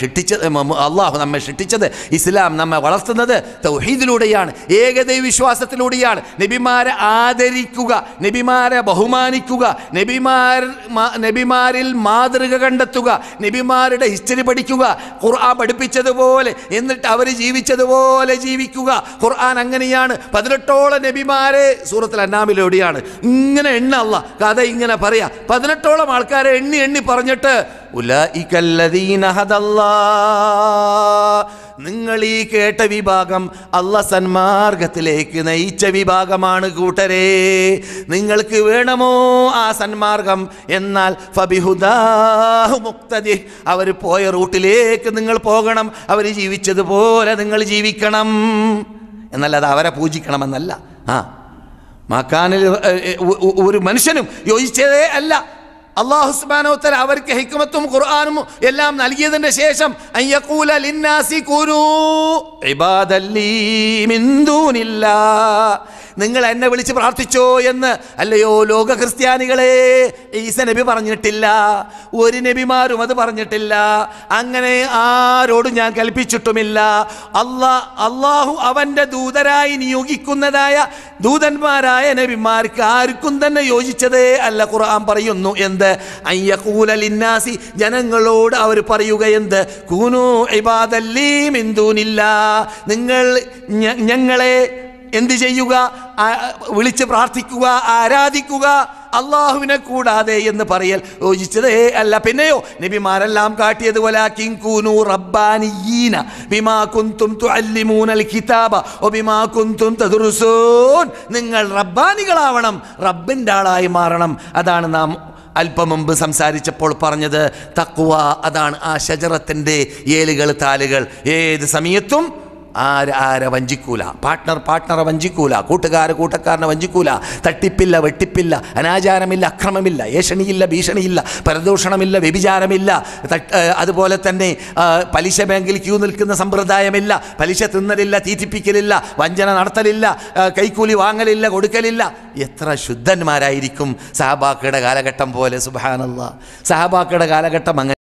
ഷിട്ടിച്ചത് അള്ളാഹു നമ്മെ ഷിട്ടിച്ചത് ഇസ്ലാം നമ്മെ വളർത്തുന്നത് തൗഹീദിലൂടെയാണ് ഏകദൈവ വിശ്വാസത്തിലൂടെയാണ് നബിമാരെ ആദരിക്കുക നബിമാരെ ബഹുമാനിക്കുക നബിമാർ നബിമാരിൽ മാതൃക കണ്ടെത്തുക നബിമാരുടെ ഹിസ്റ്ററി പഠിക്കുക ഖുർആൻ പഠിപ്പിച്ചതുപോലെ എന്നിട്ട് അവർ ജീവിച്ചതുപോലെ ജീവിക്കുക. ഖുർആൻ അങ്ങനെയാണ്. പതിനെട്ടോളം നബിമാരെ സൂറത്തിൽ അന്നാമിലൂടെയാണ്. ഇങ്ങനെ എണ്ണ അല്ല കഥ ഇങ്ങനെ പറയാം. പതിനെട്ടോളം ആൾക്കാരെ എണ്ണി എണ്ണി പറഞ്ഞിട്ട്. നിങ്ങൾ ഈ കേട്ട വിഭാഗം അല്ല സന്മാർഗത്തിലേക്ക് നയിച്ച വിഭാഗമാണ് കൂട്ടരെ. നിങ്ങൾക്ക് വേണമോ ആ സന്മാർഗം? എന്നാൽ മുക്തദി. അവർ പോയ റൂട്ടിലേക്ക് നിങ്ങൾ പോകണം. അവർ ജീവിച്ചതുപോലെ നിങ്ങൾ ജീവിക്കണം. എന്നല്ല അത് അവരെ പൂജിക്കണമെന്നല്ല. ആ. മക്കാനിൽ ഒരു മനുഷ്യനും യോജിച്ചതേ അല്ല. അള്ളാഹു സുബ്ഹാനഹു അവർക്ക് ഹിക്മത്തും ഖുർആാനും എല്ലാം നൽകിയതിന്റെ ശേഷം അൻ യഖൂല ലിന്നാസി കുനൂ ഇബാദല്ലീ മിൻ ദൂനില്ലാ. നിങ്ങൾ എന്നെ വിളിച്ച് പ്രാർത്ഥിച്ചോ എന്ന്. അല്ലയോ ലോക ക്രിസ്ത്യാനികളെ ഈസ നബി പറഞ്ഞിട്ടില്ല. ഒരു നബിമാരും അത് പറഞ്ഞിട്ടില്ല. അങ്ങനെ ആരോടും ഞാൻ കൽപ്പിച്ചിട്ടുമില്ല. അല്ലാ അള്ളാഹു അവന്റെ ദൂതരായി നിയോഗിക്കുന്നതായ ദൂതന്മാരായ നബിമാർക്ക് ആർക്കും തന്നെ യോജിച്ചതേ അല്ല ഖുർആൻ പറയുന്നു എന്ത്? അയ്യക്കൂലിന്നാസി ജനങ്ങളോട് അവർ പറയുക എന്ത്? കൂനു ഇബാദല്ലീ മിന്തൂനില്ല നിങ്ങൾ ഞങ്ങളെ എന്ത് ചെയ്യുക? വിളിച്ച് പ്രാർത്ഥിക്കുക ആരാധിക്കുക അള്ളാഹുവിനെ കൂടാതെ എന്ന് പറയൽ യോജിച്ചതേ അല്ല. പിന്നെയോ നബിമാരെല്ലാം കാട്ടിയതുപോലെ കിങ്കൂനു റബ്ബാനിയീന ബിമാ കുന്തും തുഅല്ലിമൂനൽ കിതാബ വബിമാ കുന്തും തദ്റുസൂൻ നിങ്ങൾ റബ്ബാനികളാവണം റബ്ബിന്റെ ആളായി മാറണം. അതാണ് നാം അല്പം മുമ്പ് സംസാരിച്ചപ്പോൾ പറഞ്ഞത്. തക്കുവ അതാണ് ആ ശജറത്തിന്റെ ഏലുകൾ താലുകൾ. ഏത് സമയത്തും ആര് ആരെ വഞ്ചിക്കൂല? പാർട്ട്ണർ പാർട്ട്ണറെ വഞ്ചിക്കൂല. കൂട്ടുകാർ കൂട്ടക്കാരനെ വഞ്ചിക്കൂല. തട്ടിപ്പില്ല വെട്ടിപ്പില്ല അനാചാരമില്ല അക്രമമില്ല ഏഷണിയില്ല ഭീഷണിയില്ല പരദൂഷണമില്ല വ്യഭിചാരമില്ല അതുപോലെ തന്നെ പലിശ ബാങ്കിൽ ക്യൂ നിൽക്കുന്ന സമ്പ്രദായമില്ല പലിശ തിന്നലില്ല തീറ്റിപ്പിക്കലില്ല വഞ്ചന നടത്തലില്ല കൈക്കൂലി വാങ്ങലില്ല കൊടുക്കലില്ല. എത്ര ശുദ്ധന്മാരായിരിക്കും സഹബാക്കയുടെ കാലഘട്ടം പോലെ സുബാനല്ല സഹബാക്കയുടെ കാലഘട്ടം അങ്ങനെ